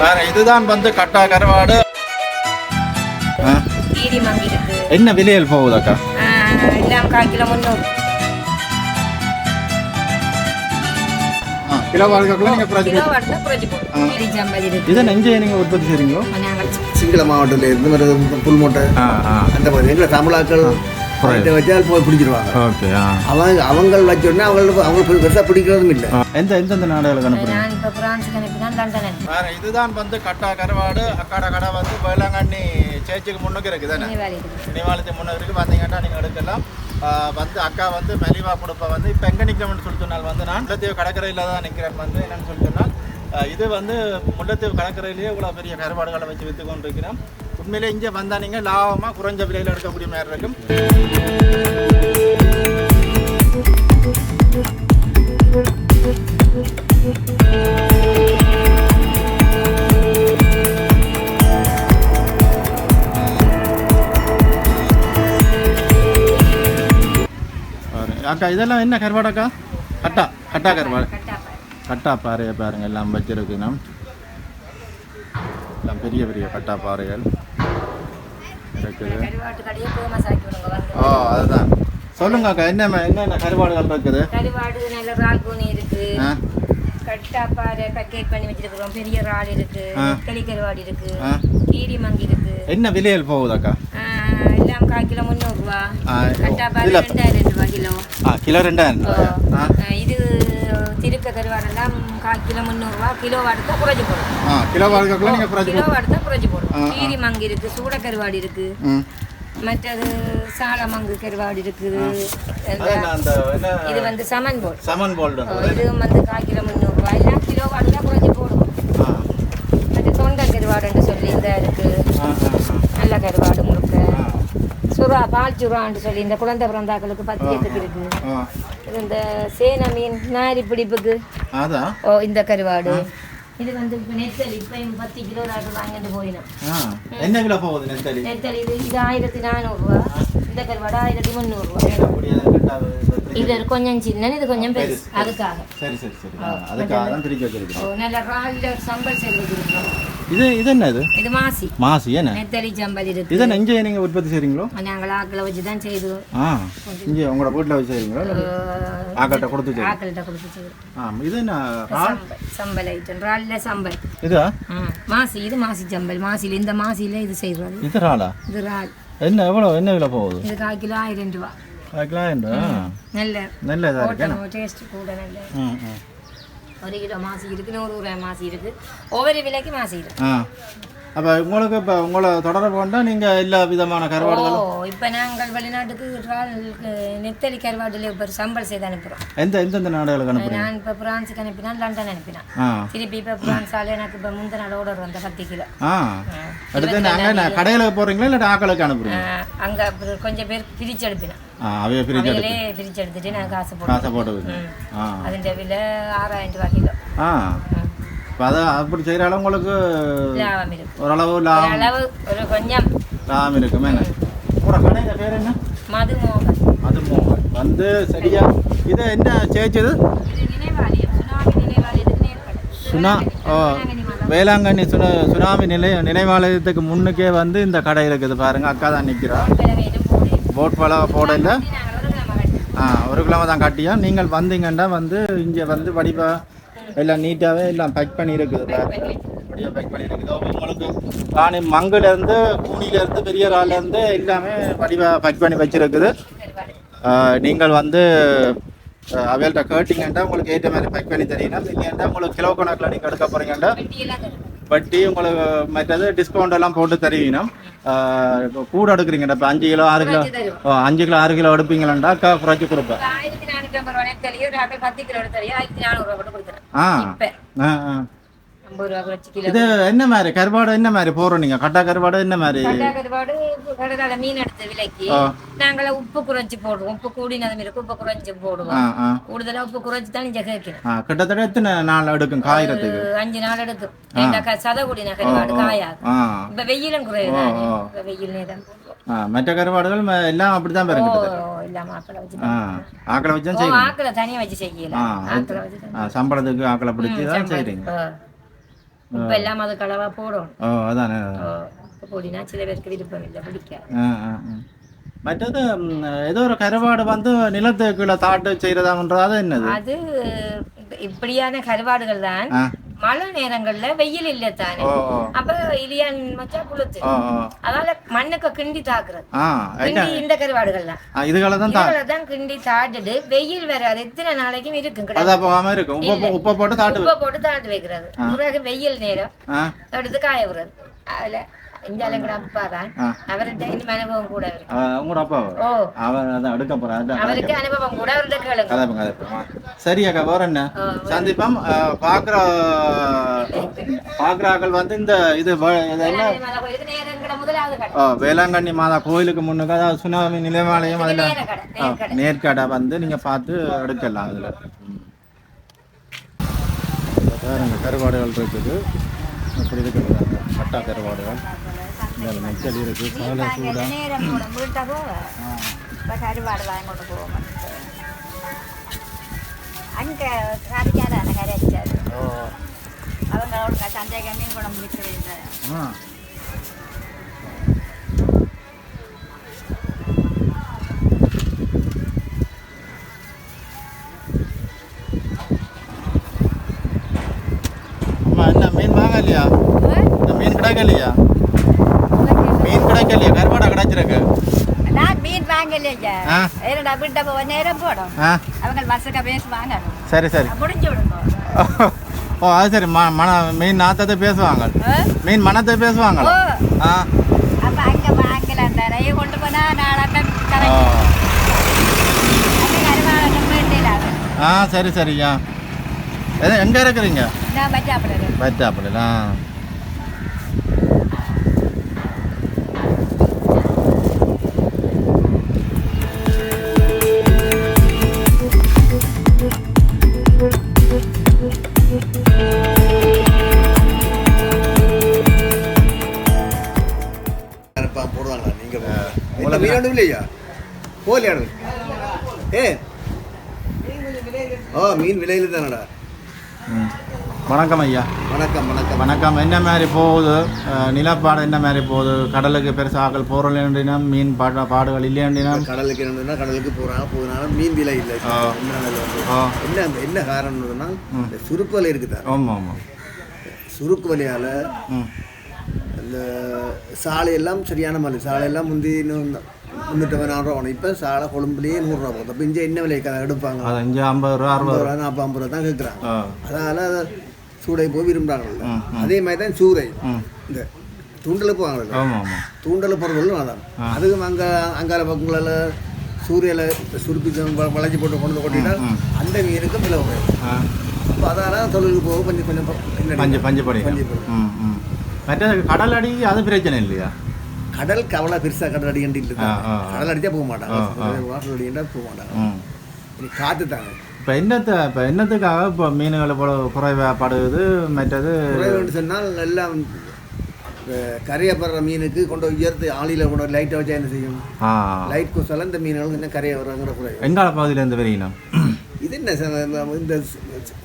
வேற இதுதான் வந்து கட்டா கருவாடு. என்ன விலையில் போகுதாக்கா எல்லாம் கால் கிலோ முந்நூறு. கிலோ இதை நெஞ்சை நீங்கள் உற்பத்தி செய்கிறீங்களோ சிங்கள மாவட்டத்தில் இருந்து மற்ற புல் மூட்டை. அந்த மாதிரி எங்களை தமிழாக்கள் இதை வச்சால் போய் பிடிச்சிருவாங்க. ஓகே அவங்க அவங்க வச்சோடனே அவங்களுக்கு அவங்க பெருசாக பிடிக்கிறதும் இல்லை. எந்த எந்தெந்த நாடுகளுக்கு இதுதான் வந்து கட்டா கருவாடு அக்காட கடை வந்து வேளாங்கண்ணி சேச்சிக்கு முன்னுக்கு இருக்குது தானே? நிவாலயத்துக்கு முன்னுக்கு வந்தீங்கன்னா நீங்கள் எடுக்கலாம். வந்து அக்கா வந்து மெலிவா கொடுப்ப வந்து இப்போ எங்கே நிற்கிறோம்னு சொல்லி சொன்னால் வந்து நான் முல்லைத்தீவு கடற்கரையில் தான் நிற்கிறேன் வந்து என்னன்னு சொல்லி சொன்னால் இது வந்து முல்லைத்தீவு கடற்கரையிலேயே இவ்வளோ பெரிய கருவாடுகளை வச்சு விற்று கொண்டு இருக்கிறோம் உண்மையிலே இங்கே வந்தால் நீங்கள் லாபமாக குறைஞ்ச விலையில் எடுக்கக்கூடிய மாதிரி இருக்கும். அக்கா இதெல்லாம் என்ன கருவாடாக்கா கட்டா கட்டா கருவாடு. கட்டா பாறையை பாருங்கள் எல்லாம் வச்சிருக்கணும். எல்லாம் பெரிய பெரிய கட்டா பாறைகள் இருக்குது கருவாட்டு கடையே ஃபேமஸ் ஆக்கி விடுங்க வந்து ஓ அதுதான். சொல்லுங்க அக்கா என்ன என்னென்ன கருவாடுகள் இருக்குது கருவாடு நல்ல கூனி இருக்கு. ஆ. கட்டாப்பாறை பேக்கேட் பண்ணி வச்சிருக்கிறோம். பெரிய இறால் இருக்கு. களி கருவாடு இருக்கு. கீரி மங்கி இருக்கு. என்ன விலையில் போகுதாக்கா எல்லாம் கால் கிலோ முந்நூறுரூவா கட்டாப்பாறை ரெண்டாயிரம் ரூபா கிலோ. கிலோ ரெண்டாயிரம் இது திருக்க கருவாடெல்லாம் கால் முந்நூறுரூவா கிலோ எடுத்தா குறைஞ்சி போடும். ஆ கிலோ வாழ்க்கைக்குள்ள நீங்கள் குறைச்சி கிலோ போடும். ஆ, ஆ. கீரி மங்கி இருக்கு சூட கருவாடு இருக்கு. ம் மற்றது சாலமங்கு கருவாடு இருக்குது. இது வந்து சமன் போல். சமன் போல்டு இதுவும் வந்து கால் கிலோ முந்நூறுரூவா எல்லாம் கிலோ வாடுனா குறைஞ்சி போடும். ஆ. மற்ற தொண்டை கருவாடுன்னு சொல்லி இந்த இருக்கு. ஆ ஆ நல்ல கருவாடு முழுக்க. சுறா பால் சுறான்னு சொல்லி இந்த குழந்தை பிறந்தாக்களுக்கு பத்தியத்துக்கு இருக்கு. ஆ. இது இந்த சேன மீன் நாரி பிடிப்புக்கு. ஓ இந்த கருவாடு. இது வந்து நெத்தலி இப்போ பத்து கிலோ வாங்கிட்டு போயிடும் என்ன விலை போகுது நெத்தலி? நெத்தலி இது இது ஆயிரத்தி நானூறுரூவா இந்த கருவாடு ஆயிரத்தி முந்நூறுரூவா இது கொஞ்சம் சின்ன இது கொஞ்சம் பெருசு அதுக்காக சரி சரி சரி அதுக்காக தான் பிரிச்சு வச்சிருக்கேன் ஓ நல்ல ராலில் சம்பல் வச்சிருக்கோம் இது இது என்ன இது இது மாசி மாசி என்ன நெத்தலி சம்பல் இருக்கு இதை நெஞ்சை நீங்கள் உற்பத்தி செய்கிறீங்களோ நாங்கள் ஆக்களை வச்சு தான் செய்தோம் ஆ இங்கே உங்களோட வீட்டில் வச்சு செய்கிறீங்களோ ஆக்கள்கிட்ட கொடுத்து செய்யுங்க ஆக்கள்கிட்ட கொடுத்து செய்தோம் ஆ இது என்ன ரால் சம்பல் ஐட்டம் ராலில் சம்பல் இதா மாசி இது மாசி சம்பல் மாசியில் இந்த மாசியில் இது செய்கிறது இது ராலா இது ரால் என்ன எவ்வளோ என்ன விலை போகுது? இது கால் கிலோ ஆயிரம் ரூபா? அதுக்கெல்லாம் நல்ல நல்ல. இதாக இருக்கு டேஸ்ட் கூட நல்ல. ஒரு கிலோ மாசி இருக்கு நூறு ரூபாய் மாசி இருக்கு. ஒவ்வொரு விலைக்கு மாசி இருக்கு. அப்போ உங்களுக்கு இப்போ உங்களை தொடர்பு கொண்டால் நீங்கள் எல்லா விதமான கருவாடுகளும் இப்போ நாங்கள் வெளிநாட்டுக்கு நெத்தலி கருவாடுல இப்போ சம்பள் செய்து அனுப்புகிறோம் எந்த எந்தெந்த நாடுகளுக்கு அனுப்புகிறோம் நான் இப்போ பிரான்ஸுக்கு அனுப்பினேன் லண்டன் அனுப்பினேன். திருப்பி இப்போ பிரான்ஸால் எனக்கு இப்போ முந்த நாள் ஆர்டர் வந்த பத்து கிலோ. ஆ. அடுத்து நாங்கள் கடையில் போகிறீங்களா இல்லை ஆக்களுக்கு அனுப்புகிறோம் அங்கே கொஞ்சம் பேர் பிரித்து அனுப்பினேன். அவையே பிரிச்சு எடுத்துட்டு நான் காசு போட்டு காசு போட்டு அதுன்ற விலை ஆறாயிரம் ரூபா கிலோ. ஆ. இப்போ அதை அப்படி செய்கிறாலும் உங்களுக்கு லாபம் இருக்கும் ஓரளவு லாபம். அளவு ஒரு கொஞ்சம். லாபம் இருக்குமே. உங்களோட கடையில் பேர் என்ன? மதுமோகன். அது மோகன் வந்து சரியா இது என்ன சேச்சது சுனா ஓ வேளாங்கண்ணி சுனா சுனாமி நிலை நினைவாலயத்துக்கு முன்னுக்கே வந்து இந்த கடை இருக்குது பாருங்க. அக்கா தான் நிற்கிறா போடு. பல போடல. ஆ ஒரு கிழமை தான் கட்டியா? நீங்கள் வந்தீங்கன்னா வந்து இங்கே வந்து வடிவா எல்லாம் நீட்டாகவே எல்லாம் பேக் பண்ணி இருக்குது பாருங்க வடிவா பேக் பண்ணி இருக்குது அப்ப உங்களுக்கு ராணி மங்குலேருந்து கூனிலேருந்து பெரிய இருந்து எல்லாமே வடிவா பேக் பண்ணி வச்சிருக்குது. நீங்கள் வந்து அவையில்ட்ட கேட்டிங்கன்னா உங்களுக்கு ஏற்ற மாதிரி பேக் பண்ணி தெரியணும் இல்லைன்னா உங்களுக்கு கிலோ கணக்கில் நீங்கள் எடுக்க தரும் வட்டி உங்களுக்கு மற்றது டிஸ்கவுண்ட் எல்லாம் போட்டு தருவீங்கன்னா இப்போ கூட எடுக்கிறீங்கடா இப்போ அஞ்சு கிலோ ஆறு கிலோ அஞ்சு கிலோ ஆறு கிலோ எடுப்பீங்களாண்டா குறைச்சி கொடுப்பேன். ஐம்பது ரூபாய் தெளிய ஒரு ஆப்பிள் பத்து கிலோ நானூறு போட்டு கொடுத்துறேன். ரூபா குறைச்சி இது என்ன மாதிரி கருவாடு என்ன மாதிரி போடுறோம் நீங்கள் கட்டா கருவாடு என்ன மாதிரி? கட்டா கருவாடு கடலால மீன் எடுத்த விலைக்கு. நாங்கள உப்பு குறைச்சி போடுவோம். உப்பு கூடினதும் இருக்கு உப்பு குறைஞ்சி ஆ போடுவோம் கூடுதலா உப்பு குறைச்சி தான் நீங்க கேட்கணும் கிட்டத்தட்ட எத்தனை நாள் எடுக்கும் காயிறதுக்கு? அஞ்சு நாள் எடுக்கும். ரெண்டா க- சதகுடி கருவாடு காயாது. இப்ப வெயிலும் குறையுது. இப்ப வெயில் நேரம். மற்ற கருவாடுகள் எல்லாம் அப்படி தான் ஓ பெருங்கிட்டது இல்லாம ஆக்களை வச்சு செய்யணும். ஆக்களை தனியா வச்சு செய்யல. ஆ ஆக்களை வச்சு தான். ஆ, சம்பளத்துக்கு ஆக்களை பிடிச்சி தான் செய்கிறீங்க ஆ. உப்பு எல்லாம் அதுக்கு அளவா போடணும் ஓ அதானே போடினா சில பேருக்கு விருப்பம் இல்லை ஆ. மற்றது ஏதோ ஒரு கருவாடு வந்து நிலத்துக்குள்ள தாட்டு செய்யறதான்றது அது என்னது? அது இப்ப- இப்படியான கருவாடுகள் தான். மழை நேரங்கள்ல வெயில் இல்ல தானே அப்ப இலியான் ஓ ஓ அதனால மண்ணுக்கு கிண்டி தாக்குறது. கிண்டி இந்த கருவாடுகள் தான் இதுகளை கிண்டி தாட்டுட்டு வெயில் வராது. எத்தனை நாளைக்கும் இருக்கும் கிடையாது இருக்கும். உப்பை போட்டு தாட்டு உப்பை போட்டு தாட்டு வைக்கிறது. பிறகு வெயில் நேரம் எடுத்து காய விடுறது. அதுல இந்தியால எங்கட அப்பா தான். அவர்கிட்ட இன்னும் அனுபவம் கூட இருக்கு. ஆ, உங்களோட அப்பா ஓ. அவர் அதான் எடுக்க போறாரு. அதான் அவருக்கு அனுபவம் கூட அவர்கிட்ட கேளுங்க. கதைப்போம் கதைப்போம். சரி அக்கா வேற என்ன? சந்திப்போம். பாக்குற பாக்குறாக்கள் வந்து இந்த இது ஆ, வேளாங்கண்ணி மாதா கோயிலுக்கு முன்னுக்கு அதாவது சுனாமி நிலைவாலயம் அதில். நேர கடை நேர்கடை வந்து நீங்க பார்த்து எடுக்கலாம் அதுல. கருவாடுகள் இருக்குது. இப்படி இருக்குது. பாருங்க. கட்டா கருவாடுகள். இதில் நெச்சல் இருக்கு சாலை சூடா. நேரம் கூட வீட்டை போவ இப்போ கருவாடு வாங்கி கொண்டு போவோம் அங்கே கறிக்காதான கரைச்சாரு அவங்களோட மீன் குழம்பு அம்மா என்ன மீன் வாங்கலையா? இந்த மீன் கிடைக்கலையா? மீன் கிடைக்கலையா? கருவாடா கிடைச்சிருக்கு. நான் மீன் வாங்கலையா ஆ? ஏன்னா வீட்டை போவ நேரம் போடும். அவங்க பஸ்ஸுக்கு பேசி வாங்கணும். சரி சரி. முடிஞ்சு விடுங்க. ஓ அது சரி. மன மீன் நாத்தத்தை பேசுவாங்க. மீன் மனத்தை பேசுவாங்களா ஆ? அப்போ அங்கே வாங்கலாம் நிறைய கொண்டு போனால் நாளாட்ட ஆ சரி சரியா எங்கே இருக்கிறீங்க? நான் பச்சாப்பிடுறேன் நீங்க உங்களுக்கு- என்ன மீன் ஒன்றும் இல்லையா போலியாடு ஏ ஓ மீன் விலையில் தானடா வணக்கம் ஐயா வணக்கம் வணக்கம் வணக்கம் என்ன மாதிரி போகுது நிலப்பாடு என்ன மாதிரி போகுது கடலுக்கு பெருசாக்கள் போகிறோம் மீன் பாட பாடுகள் இல்லையாண்டினா கடலுக்கு என்னன்னா கடலுக்கு போறாங்க போனாலும் மீன் விலை இல்லை. என்ன என்ன காரணம்னா. இந்த சுருக்கு வலை இருக்குதா ஆமாம் ஆமாம் சுருக்கு வலையால் இந்த சாலையெல்லாம் சரியான மலை சாலையெல்லாம் முந்தி இன்னும் முந்நூற்றி நானூறுவா வேணும் இப்போ சாலை கொழும்புலேயே நூறுரூவா போகுது. அப்போ இங்கே என்ன விலை க- எடுப்பாங்க? அஞ்சு ஐம்பது ரூபா அறுபது ரூபா. நாற்பது ஐம்பது ரூபா தான் கேட்குறாங்க அதனால் அதை சூடை போய் விரும்புகிறாங்கல்ல. அதே மாதிரி தான் சூறை. ம். இந்த தூண்டல் போவாங்கல்ல. தூண்டல் போகிறவர்களும் அதான். அதுவும் அங்கே அங்கால பக்கங்களில் சூரியல சுருப்பி வ- வளைச்சி போட்டு கொண்டு கொட்டினா. அந்த மீனுக்கும் விலை ஆ. அப்போ அதால தொழிலுக்கு போக கொஞ்சம் கொஞ்சம் பஞ்சு பஞ்சு பஞ்சு படி. ம் ம் மற்ற கடல் அடி அது பிரச்சனை இல்லையா கடல் கவலை பெருசாக கடல் அடிக்கண்டு இல்லை. கடல் அடித்தா போக மாட்டாங்க. வாட்டர் அடிக்கண்டா போக மாட்டாங்க காற்று தாங்க இப்போ என்னத்தை இப்போ என்னத்துக்காக இப்போ மீன்கள் போல குறைவாப்படுது மற்றது குறைவுன்னு சொன்னால் எல்லாம் இந்த கரையப்படுற மீனுக்கு கொண்டு உயர்த்து ஆளியில் கொண்டு லைட்டை வச்சா என்ன செய்யும் லைட் குசல இந்த மீன்களுக்கு இன்னும் கரையை வர்றாங்கிற குறைவு எங்கால பகுதியிலேருந்து வரீங்கண்ணா இது என்ன இந்த-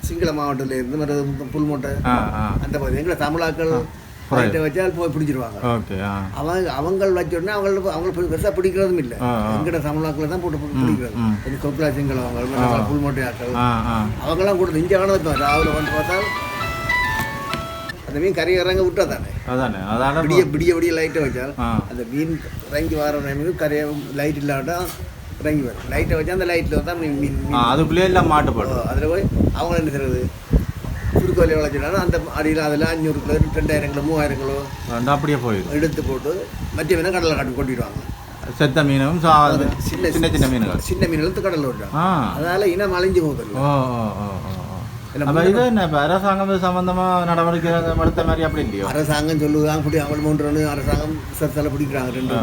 சிங்கள மாவட்டத்தில் இருந்து மற்ற புல்மோட்டை அந்த பகுதி எங்களை தமிழாக்கள் லைட்டை வச்சால் போய் பிடிச்சிருவாங்க. அவங்க அவங்க வச்ச உடனே அவங்க அவங்க பெருசாக பிடிக்கிறதும் இல்லை. எங்கட தமிழாக்கள் தான் போட்டு பிடிக்கிறது. கொஞ்சம் கொக்குலா சிங்களவங்க புல்மோட்டை ஆக்கள் அவங்கெல்லாம் கூட இங்கே வைப்போம் ராவில் வந்து பார்த்தால் அந்த மீன் கரை இறங்க விட்டா தானே? அதானே அதான. விடிய விடிய விடிய லைட்டை வச்சால் அந்த மீன் இறங்கி வர டைமுக்கு கரையை லைட் இல்லாட்டா இறங்கி வரும். லைட்டை வச்சா அந்த லைட்டில் தான் மீன் அதுக்குள்ளேயே எல்லாம் மாட்டுப்படும் அதில் போய் அவங்க என்ன செய்றது? வலையை வளைச்சிட்டாலும் அந்த அடியில் அதில் அஞ்சூறு கிலோ கிலோ அந்த அப்படியே போயிடும் எடுத்து போட்டு மற்ற மீனை கடலில் காட்டி கொட்டிடுவாங்க செத்த மீனும் சா சின்ன சின்ன மீன்கள் சின்ன மீன் எடுத்து கடலில் விட்டுறாங்க ஆ அதால இனம் அழிஞ்சு போகுது இது என்ன இப்ப அரசாங்கம் சம்பந்தமா நடவடிக்கை எடுத்த மாதிரி அப்படி இல்லையோ அரசாங்கம் சொல்லுவாங்க பிடி அவங்க மூன்று அரசாங்கம் சத்தல பிடிக்கிறாங்க ரெண்டு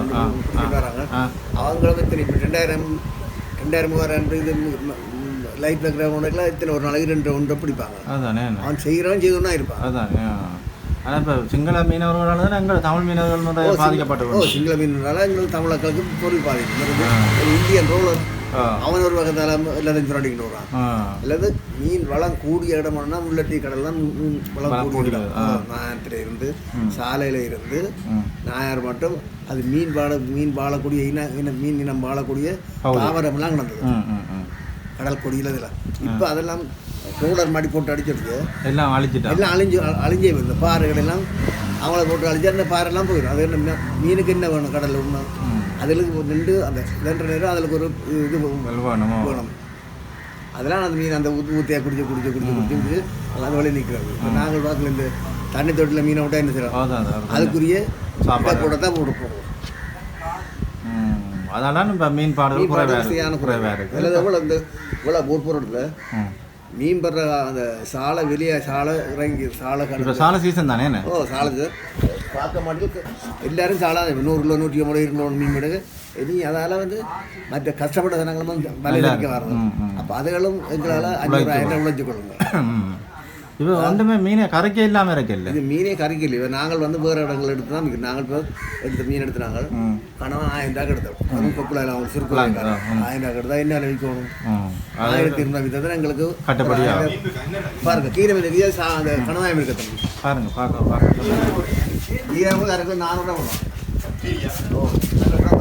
வராங்க இப்போ ரெண்டாயிரம் ரெண்டாயிரம் மூவாயிரம் இது லைட் வைக்கிறவங்களுக்குலாம் இத்தனை ஒரு நாளைக்கு ரெண்டு ஒன்றை பிடிப்பாங்க. அதானே அவன் செய்கிறவன் செய்தவனா இருப்பான். அதானே ஆ. ஆனா இப்ப சிங்கள மீனவர்களால தான் எங்கள் தமிழ் மீனவர்கள் நிறைய ஓ பாதிக்கப்பட்டு சிங்கள மீனால எங்களுக்கு தமிழர்களுக்கு பொருள் பாதிக்கும். ஒரு இந்தியன் ரோலர். அவன் ஒரு வகத்தால் எல்லாத்தையும் சுரண்டிக்கிட்டு வரான் அல்லது மீன் வளம் கூடிய இடம்னா முள்ளட்டி கடல் தான் மீன் வளம் கூடிய இடம். நாயத்தில் இருந்து. சாலையில் இருந்து நாயார் மட்டும் அது மீன் வாழ மீன் வாழக்கூடிய இன இன மீன் இனம் வாழக்கூடிய. தாவரம்லாம் கிடந்தது. ம். கடல் கொடியில் இதெல்லாம். இப்போ அதெல்லாம் ரோலர் மாடி போட்டு அடிச்சிருக்கு எல்லாம் அழிச்சிட்டா எல்லாம் அழிஞ்சு அழிஞ்சே போயிடும் இந்த பாறைகள் எல்லாம் அவங்கள போட்டு அழிஞ்சா அந்த பாறைலாம் போயிடும். அது என்ன மீனுக்கு என்ன வேணும் கடலில் ஒன்று அதில் நின்று அந்த ரெண்டு நேரம் அதில் ஒரு இது வேணும் அதெல்லாம் அந்த மீன் அந்த ஊத்து ஊத்தியாக குடிச்சு குடிச்சு குடிச்சு குடிச்சு குடிச்சு அதெல்லாம் வழி நிற்கிறது இப்போ நாங்கள் பார்க்கல இந்த தண்ணி தொட்டில் மீனை விட்டா என்ன செய்யறோம். அதுக்குரிய சாப்பாடு. கூட தான் போட்டு போடுவோம் அதெல்லாம் இப்போ மீன் மீன் குறைவாக குறைவாக இருக்கு. அதில் எவ்வளோ இந்த இவ்வளோ ம். மீன் படுற அந்த சாலை வெளியே சாலை இறங்கி சாலை இப்போ சால சீசன் தானே என்ன? ஓ சாலை பார்க்க மாட்டேங்குது. எல்லாரும் சாலா நூறு கிலோ நூற்றி ஐம்பது இருநூறு மீன் விடுங்க இனி அதால் வந்து மற்ற கஷ்டப்பட்ட ஜனங்களும் வலையில் இருக்க வர்றது ம், ம். அப்போ அதுகளும் எங்களால் அஞ்சூறு ஆயிரம் உழைச்சி கொள்ளுங்க. இப்போ ஒன்றுமே மீனை கரைக்க இல்லாமல் இருக்கல இது மீனே கறிக்கல இப்போ நாங்கள் வந்து வேறு இடங்கள் எடுத்து தான் நாங்கள் இப்போ எடுத்த மீன் எடுத்து நாங்கள் கணவன் ஆயிரம் ரூபாய்க்கு எடுத்தோம். அதுவும் கொக்குலாயில் அவங்க சிறுக்குள்ள. ஆயிரம் ரூபாய்க்கு எடுத்தா என்ன விற்கணும்? ஆயிரத்தி இருநூறு வித்தத்தில் எங்களுக்கு கட்டுப்படியா? ஒரு ஆயிரம் பாருங்க கீரை மீன் சா அந்த கணவாயம் இருக்க தம்பி பாருங்க பார்க்க பார்க்க கீரை நானூறு ரூபா ஓ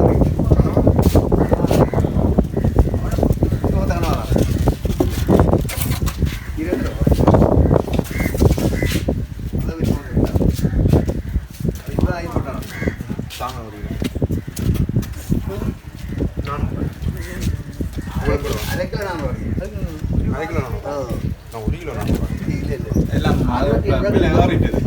எல்லாம் விலை ஏறிட்டது